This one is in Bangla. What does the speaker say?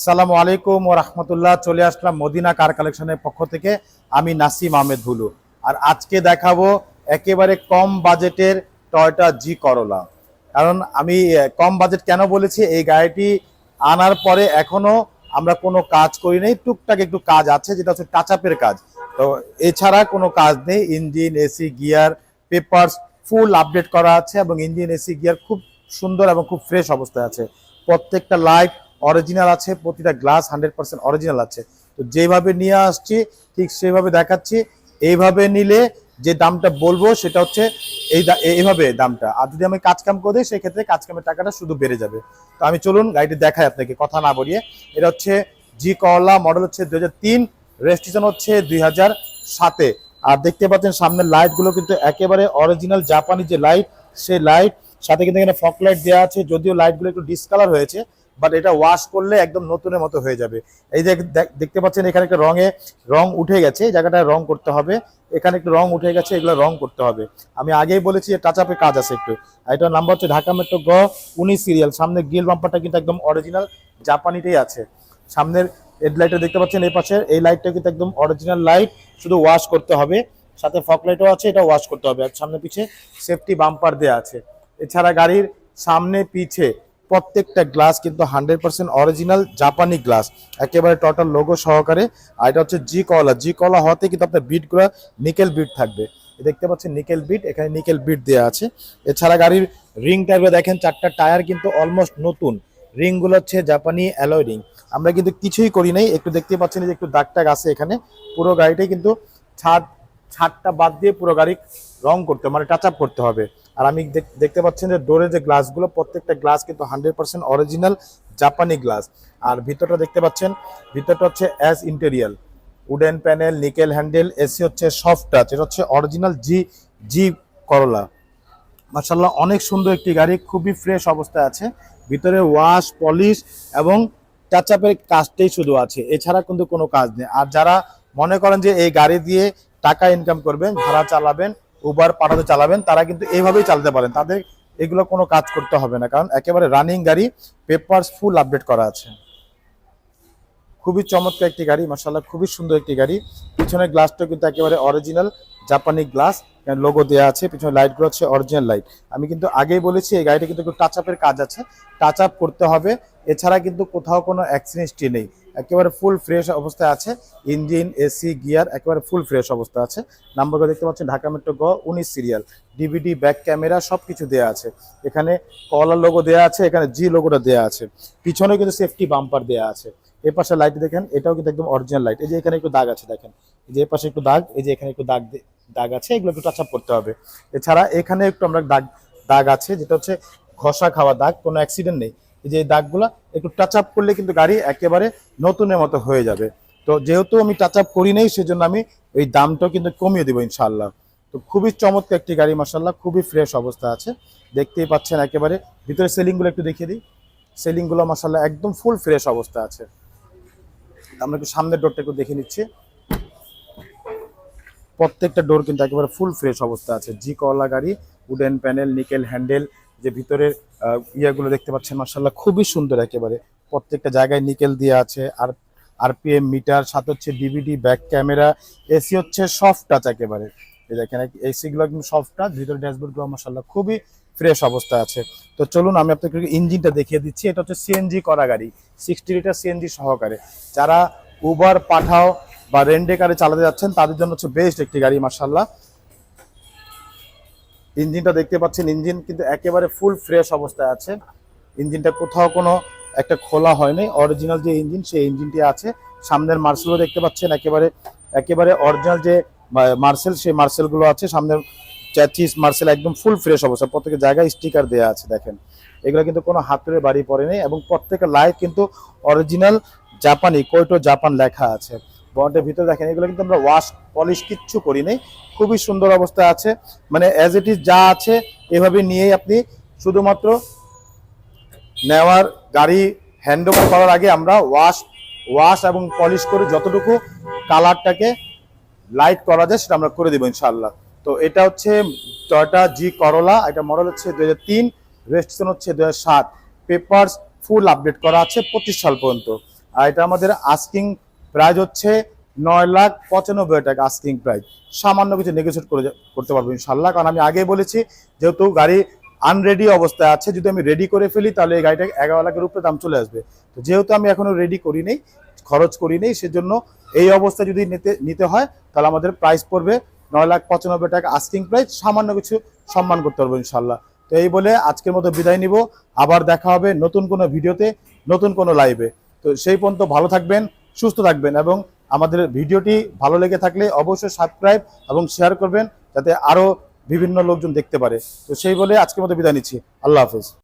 আসসালামু আলাইকুম ও রহমতুল্লাহ। চলে আসলাম মদিনা কার কালেকশনের পক্ষ থেকে। আমি নাসিম আহমেদ ভুলু আর আজকে দেখাবো একেবারে কম বাজেটের টয়টা জি করলা। কারণ আমি কম বাজেট কেন বলেছি? এই গাড়িটি আনার পরে এখনও আমরা কোনো কাজ করি নাই। টুকটাক একটু কাজ আছে, যেটা হচ্ছে টাচ আপের কাজ। তো এছাড়া কোনো কাজ নেই। Engine, AC, gear, papers full update করা আছে এবং ইঞ্জিন, এসি, গিয়ার খুব সুন্দর এবং খুব ফ্রেশ অবস্থায় আছে। প্রত্যেকটা লাইট অরিজিনাল আছে, প্রতিটা গ্লাস হান্ড্রেড পার্সেন্ট অরিজিনাল আছে। তো যেভাবে নিয়ে আসছি, ঠিক সেভাবে দেখাচ্ছি। এইভাবে নিলে যে দামটা বলব সেটা হচ্ছে এই এইভাবে দামটা। আর যদি আমি কাজ কাম করে দিই, সেক্ষেত্রে কাজ কামের টাকাটা শুধু বেড়ে যাবে। তো আমি চলুন গাড়িটি দেখাই আপনাকে, কথা না বলিয়ে। এটা হচ্ছে জি করলা, মডেল হচ্ছে দুই হাজার তিন, রেজিস্ট্রেশন হচ্ছে দুই হাজার সাতে। আর দেখতে পাচ্ছেন সামনের লাইটগুলো কিন্তু একেবারে অরিজিনাল জাপানি যে লাইট, সেই লাইট। সাথে কিন্তু এখানে ফক লাইট দেওয়া আছে, যদিও লাইটগুলো একটু ডিসকালার হয়েছে বাট এটা ওয়াশ করলে একদম নতুনের মতো হয়ে যাবে। এই যে দেখ- দেখতে পাচ্ছেন এখানে একটা রঙে রং উঠে গেছে, এই জায়গাটায় রং করতে হবে। এখানে একটু রং উঠে গেছে, এগুলো রং করতে হবে। আমি আগেই বলেছি টাচ আপে কাজ আছে একটু। আর এটার নাম্বার হচ্ছে ঢাকা মেট্রো গ উনিশ সিরিয়াল সামনে গিল বাম্পারটা কিন্তু একদম অরিজিনাল জাপানিতেই আছে। সামনের হেডলাইটটা দেখতে পাচ্ছেন এই পাশের এই লাইটটা কিন্তু একদম অরিজিনাল লাইট শুধু ওয়াশ করতে হবে। সাথে ফক লাইটও আছে, এটা ওয়াশ করতে হবে। আর সামনে পিছে সেফটি বাম্পার দেওয়া আছে। এছাড়া গাড়ির সামনে, পিছে প্রত্যেকটা গ্লাস কিন্তু হান্ড্রেড পার্সেন্ট অরিজিনাল জাপানি গ্লাস। একেবারে টোটাল লোগো সহকারে। আর এটা হচ্ছে জি কলা জি কলা হওয়াতে কিন্তু আপনার বিটগুলো নিকেল বিট থাকবে। দেখতে পাচ্ছেন নিকেল বিট এখানে নিকেল বিট দেওয়া আছে। এছাড়া গাড়ির রিং টাইপের দেখেন, চারটা টায়ার কিন্তু অলমোস্ট নতুন। রিংগুলো হচ্ছে জাপানি অ্যালয় রিং আমরা কিন্তু কিছুই করি নাই। একটু দেখতে পাচ্ছেন যে একটু দাগ টাগ আছে এখানে। পুরো গাড়িটাই কিন্তু ছাদ, ছাদটা বাদ দিয়ে পুরো গাড়ি রং করতে মানে টাচ আপ করতে হবে। আর আমি দেখ- দেখতে পাচ্ছেন যে ডোরের যে গ্লাসগুলো, প্রত্যেকটা গ্লাস কিন্তু হান্ড্রেড পার্সেন্ট অরিজিনাল জাপানি গ্লাস। আর ভিতরটা দেখতে পাচ্ছেন, ভিতরটা হচ্ছে as interior. Wooden panel, nickel handle, AC হচ্ছে সফট টাচ, এটা হচ্ছে অরিজিনাল জি জি করলা। মার্শাল্লাহ অনেক সুন্দর একটি গাড়ি, খুবই ফ্রেশ অবস্থায় আছে। ভিতরে ওয়াশ, পলিশ এবং টাচ আপের কাজটাই শুধু আছে, এছাড়া কিন্তু কোনো কাজ নেই। আর যারা মনে করেন যে এই গাড়ি দিয়ে টাকা ইনকাম করবেন, ভাড়া চালাবেন উবার পাঠাতে চালাবেন, তারা কিন্তু এইভাবেই চালাতে পারেন। তাদের এগুলো কোনো কাজ করতে হবে না, কারণ একেবারে রানিং গাড়ি পেপারস ফুল আপডেট করা আছে। খুবই চমৎকার একটি গাড়ি মার্শাল্লাহ খুবই সুন্দর একটি গাড়ি। পিছনের গ্লাসটা কিন্তু একেবারে অরিজিনাল জাপানি গ্লাস লোগো দেওয়া আছে পিছনে লাইটগুলো হচ্ছে অরিজিনাল লাইট আমি কিন্তু আগেই বলেছি, এই গাড়িটা কিন্তু একটু টাচ আপের কাজ আছে টাচ আপ করতে হবে। এছাড়া কিন্তু কোথাও কোনো অ্যাক্সিডেন্টটি নেই, একেবারে ফুল ফ্রেশ অবস্থায় আছে ইঞ্জিন এসি গিয়ার একেবারে ফুল ফ্রেশ অবস্থা আছে। নাম্বারগুলো দেখতে পাচ্ছেন, ঢাকা মেট্রো গ উনিশ সিরিয়াল ডিভিডি ব্যাক ক্যামেরা সব কিছু দেওয়া আছে। এখানে কলার লোগো দেওয়া আছে, এখানে জি লোগোটা দেওয়া আছে। পিছনে কিন্তু সেফটি বাম্পার দেওয়া আছে। এ পাশে লাইট দেখেন, এটাও কিন্তু একদম অরিজিনাল লাইট এই যে এখানে একটু দাগ আছে দেখেন। এই যে পাশে একটু দাগ, এই যে এখানে একটু দাগ দাগ আছে, এগুলো একটু টাচ আপ করতে হবে। এছাড়া এখানে একটু আমরা দাগ দাগ আছে, যেটা হচ্ছে ঘষা খাওয়া দাগ, কোনো অ্যাক্সিডেন্ট নেই। এই যে এই দাগগুলো একটু টাচ আপ করলে কিন্তু গাড়ি একেবারে নতুনের মতো হয়ে যাবে। তো যেহেতু আমি টাচ আপ করি নাই, সেজন্য আমি এই দামটাও কিন্তু কমিয়ে দেবো ইনশাল্লাহ তো খুবই চমৎকার একটি গাড়ি মাসাল্লাহ খুবই ফ্রেশ অবস্থা আছে। দেখতেই পাচ্ছেন একেবারে। ভিতরে সেলিংগুলো একটু দেখিয়ে দিই। সেলিংগুলো মাসাল্লাহ একদম ফুল ফ্রেশ অবস্থা আছে। আমরা একটু সামনের ডোরটা একটু দেখে নিচ্ছি। প্রত্যেকটা ডোর কিন্তু একেবারে ফুল ফ্রেশ অবস্থা আছে। জি কলা গাড়ি উডেন প্যানেল নিকেল হ্যান্ডেল যে ভিতরের ইয়েগুলো দেখতে পাচ্ছেন মার্শাল্লাহ খুবই সুন্দর একেবারে। প্রত্যেকটা জায়গায় নিকেল দিয়ে আছে। আর আরপিএম মিটার সাথে হচ্ছে ডিভিডি ব্যাক ক্যামেরা এসি হচ্ছে সফট টাচ একেবারে। এই দেখেন এসিগুলো একদম সফট টাচ ভিতরে ড্যাশবোর্ডগুলো মার্শাল্লাহ খুবই ফ্রেশ অবস্থা আছে। তো চলুন আমি আপনাকে ইঞ্জিনটা দেখিয়ে দিচ্ছি। এটা হচ্ছে সিএনজি করা গাড়ি সিক্সটি লিটার সিএনজি সহকারে। যারা উবার পাঠাও বা রেন্টে কারে চালাতে যাচ্ছেন, তাদের জন্য হচ্ছে বেস্ট একটি গাড়ি মার্শাল্লাহ ইঞ্জিনটা দেখতে পাচ্ছেন, ইঞ্জিন কিন্তু একেবারে ফুল ফ্রেশ অবস্থায় আছে। ইঞ্জিনটা কোথাও কোনো একটা খোলা হয়নি। অরিজিনাল যে ইঞ্জিন, সেই ইঞ্জিনটি আছে। সামনের মার্সেলও দেখতে পাচ্ছেন, একেবারে একেবারে অরিজিনাল যে মার্সেল, সেই মার্সেলগুলো আছে। সামনের চ্যাচিস মার্সেল একদম ফুল ফ্রেশ অবস্থা। প্রত্যেকের জায়গায় স্টিকার দেওয়া আছে, দেখেন। এগুলো কিন্তু কোনো হাতুড়ে বাড়ি পড়েনি এবং প্রত্যেকটা লাইভ কিন্তু অরিজিনাল জাপানি কোইটো জাপান লেখা আছে। বন্ডের ভিতরে দেখেন, এগুলো কিন্তু আমরা ওয়াশ পলিশ কিচ্ছু করিনি খুবই সুন্দর অবস্থা আছে। মানে অ্যাজ ইট ইজ যা আছে, এভাবে নিয়েই আপনি শুধুমাত্র নেওয়ার গাড়ি হ্যান্ড ওভার করার আগে আমরা ওয়াশ ওয়াশ এবং পলিশ করে যতটুকু কালারটাকে লাইট করা যায় সেটা আমরা করে দেবো ইনশাল্লাহ তো এটা হচ্ছে টয়টা জি করলা এটা মডেল হচ্ছে দু হাজার তিন রেজিস্ট্রেশন হচ্ছে দু হাজার সাত। পেপার্স ফুল আপডেট করা আছে পঁচিশ সাল পর্যন্ত। আর এটা আমাদের আস্কিং প্রাইস হচ্ছে নয় লাখ পঁচানব্বই টাকা আস্কিং প্রাইস সামান্য কিছু নেগোসিয়েট করে করতে পারব ইনশাল্লাহ কারণ আমি আগেই বলেছি, যেহেতু গাড়ি আনরেডি অবস্থায় আছে, যদি আমি রেডি করে ফেলি, তাহলে এই গাড়িটা এগারো লাখের উপরে দাম চলে আসবে। তো যেহেতু আমি এখনও রেডি করি নেই, খরচ করি নেই, সেজন্য এই অবস্থায় যদি নিতে নিতে হয়, তাহলে আমাদের প্রাইস পড়বে নয় লাখ পঁচানব্বই টাকা আস্কিং প্রাইস সামান্য কিছু সম্মান করতে পারব ইনশাল্লাহ তো এই বলে আজকের মতো বিদায় নিব। আবার দেখা হবে নতুন কোনো ভিডিওতে, নতুন কোনো লাইভে তো সেই পর্যন্ত ভালো থাকবেন, সুস্থ থাকবেন এবং আমাদের ভিডিওটি ভালো লেগে থাকলে অবশ্যই সাবস্ক্রাইব এবং শেয়ার করবেন যাতে আরও বিভিন্ন লোকজন দেখতে পারে। তো সেই বলে আজকের মতো বিদায় নিচ্ছি। আল্লাহ হাফেজ।